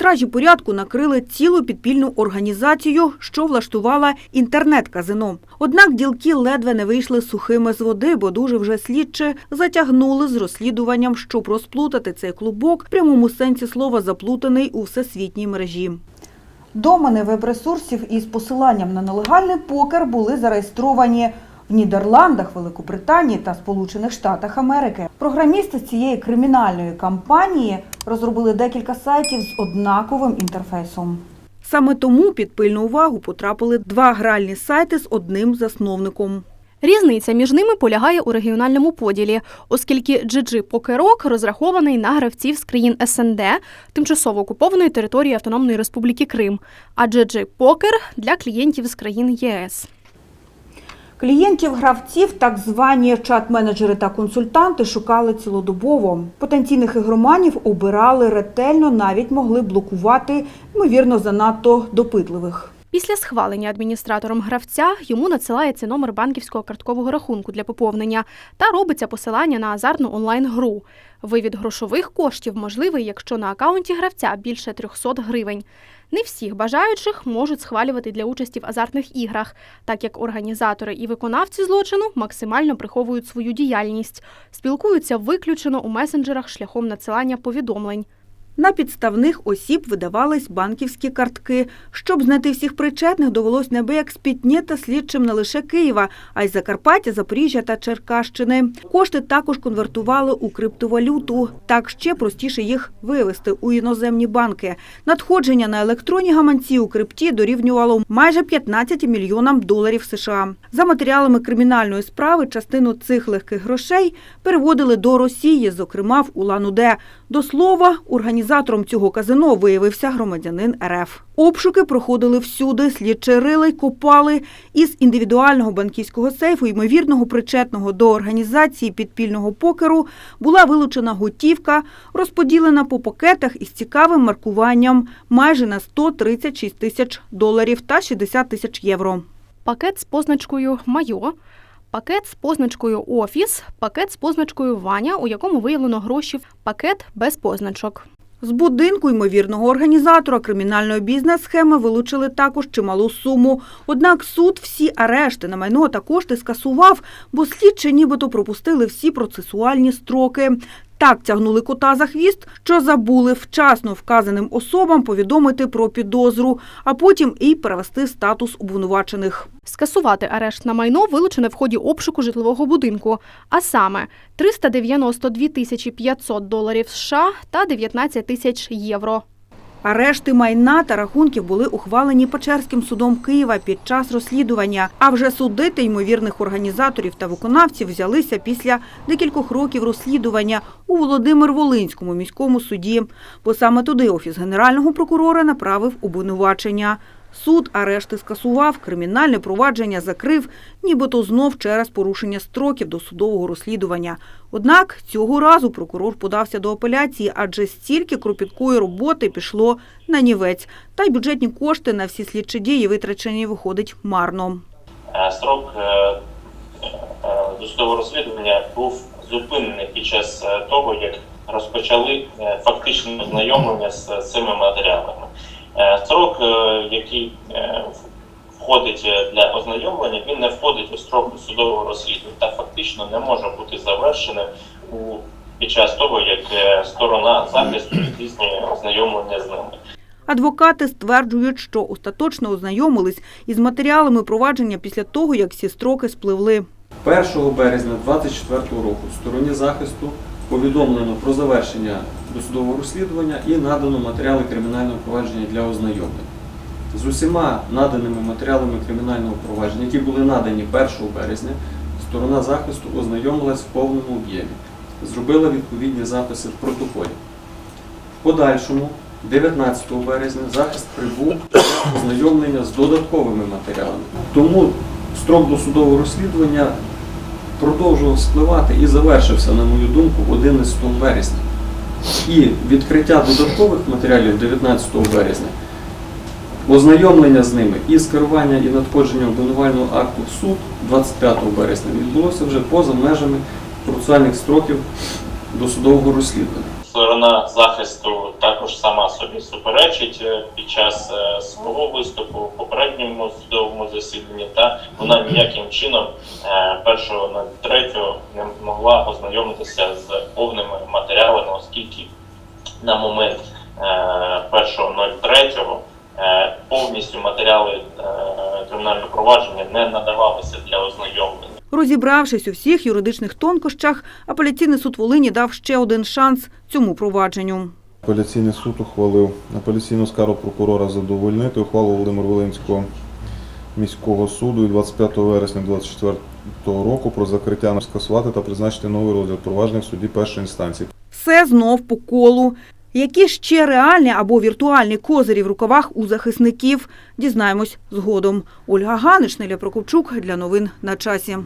Стражі порядку накрили цілу підпільну організацію, що влаштувала інтернет-казино. Однак ділки ледве не вийшли сухими з води, бо дуже вже слідчі затягнули з розслідуванням, щоб розплутати цей клубок, в прямому сенсі слова заплутаний у всесвітній мережі. Домени веб-ресурсів із посиланням на нелегальний покер були зареєстровані в Нідерландах, Великобританії та Сполучених Штатах Америки. Програмісти цієї кримінальної кампанії розробили декілька сайтів з однаковим інтерфейсом. Саме тому під пильну увагу потрапили два гральні сайти з одним засновником. Різниця між ними полягає у регіональному поділі, оскільки GG Покерок розрахований на гравців з країн СНД, тимчасово окупованої території Автономної Республіки Крим, а GG Покер для клієнтів з країн ЄС. Клієнтів гравців, так звані чат-менеджери та консультанти, шукали цілодобово. Потенційних ігроманів обирали ретельно, навіть могли блокувати, ймовірно, занадто допитливих. Після схвалення адміністратором гравця йому надсилається номер банківського карткового рахунку для поповнення та робиться посилання на азартну онлайн-гру. Вивід грошових коштів можливий, якщо на акаунті гравця більше 300 гривень. Не всіх бажаючих можуть схвалювати для участі в азартних іграх, так як організатори і виконавці злочину максимально приховують свою діяльність, спілкуються виключено у месенджерах шляхом надсилання повідомлень. На підставних осіб видавались банківські картки. Щоб знайти всіх причетних, довелось неабияк спітніти слідчим не лише Києва, а й Закарпаття, Запоріжжя та Черкащини. Кошти також конвертували у криптовалюту. Так ще простіше їх вивести у іноземні банки. Надходження на електронні гаманці у крипті дорівнювало майже 15 мільйонам доларів США. За матеріалами кримінальної справи частину цих легких грошей переводили до Росії, зокрема в Улан-Удэ. До слова, організатором цього казино виявився громадянин РФ. Обшуки проходили всюди, слідчі рили копали. Із індивідуального банківського сейфу, ймовірного причетного до організації підпільного покеру, була вилучена готівка, розподілена по пакетах із цікавим маркуванням майже на 136 тисяч доларів та 60 тисяч євро. Пакет з позначкою Майо, пакет з позначкою Офіс, пакет з позначкою Ваня, у якому виявлено гроші, пакет без позначок. З будинку ймовірного організатора кримінальної бізнес-схеми вилучили також чималу суму. Однак суд всі арешти на майно та кошти скасував, бо слідчі нібито пропустили всі процесуальні строки. Так тягнули кота за хвіст, що забули вчасно вказаним особам повідомити про підозру, а потім і перевести статус обвинувачених. Скасувати арешт на майно вилучене в ході обшуку житлового будинку, а саме 392 тисячі 500 доларів США та 19 тисяч євро. Арешти майна та рахунків були ухвалені Печерським судом Києва під час розслідування. А вже судити ймовірних організаторів та виконавців взялися після декількох років розслідування у Володимир-Волинському міському суді. Бо саме туди офіс генерального прокурора направив обвинувачення. Суд арешти скасував, кримінальне провадження закрив, нібито знов через порушення строків до судового розслідування. Однак цього разу прокурор подався до апеляції, адже стільки кропіткої роботи пішло на нівець. Та й бюджетні кошти на всі слідчі дії витрачені виходить марно. Е, Строк е, е, досудового розслідування був зупинений під час того, як розпочали фактичне ознайомлення з цими матеріалами. Е, Строк, е, який е, входить для ознайомлення, він не входить у строк досудового розслідування та фактично не може бути завершеним у під час того, як сторона захисту здійснює ознайомлення з ними. Адвокати стверджують, що остаточно ознайомились із матеріалами провадження після того, як всі строки спливли. 1 березня 2024 року стороні захисту повідомлено про завершення досудового розслідування і надано матеріали кримінального провадження для ознайомлення. З усіма наданими матеріалами кримінального провадження, які були надані 1 березня, сторона захисту ознайомилась в повному об'ємі, зробила відповідні записи в протоколі. В подальшому, 19 березня, захист прибув ознайомлення з додатковими матеріалами. Тому строк досудового розслідування продовжував спливати і завершився, на мою думку, 11 вересня. І відкриття додаткових матеріалів 19 березня, ознайомлення з ними і скерування і надходження обвинувального акту в суд 25 березня відбулося вже поза межами процесуальних строків досудового розслідування. Сторона захисту також сама собі суперечить е, під час е, свого виступу в попередньому судовому засіданні, та вона ніяким чином е, першого на третього не могла ознайомитися з повними матеріалами, оскільки на момент е, 1.03 е, повністю матеріали кримінального провадження не надавалися для ознайомлення. Розібравшись у всіх юридичних тонкощах, апеляційний суд Волині дав ще один шанс цьому провадженню. Апеляційний суд ухвалив апеляційну скаргу прокурора задовольнити ухвалу Володимир Волинського міського суду від 25 вересня 2024 року про закриття скасувати та призначити новий розгляд провадження в суді першої інстанції. Все знов по колу. Які ще реальні або віртуальні козирі в рукавах у захисників, дізнаємось згодом. Ольга Ганиш, Неля Прокопчук для новин на часі.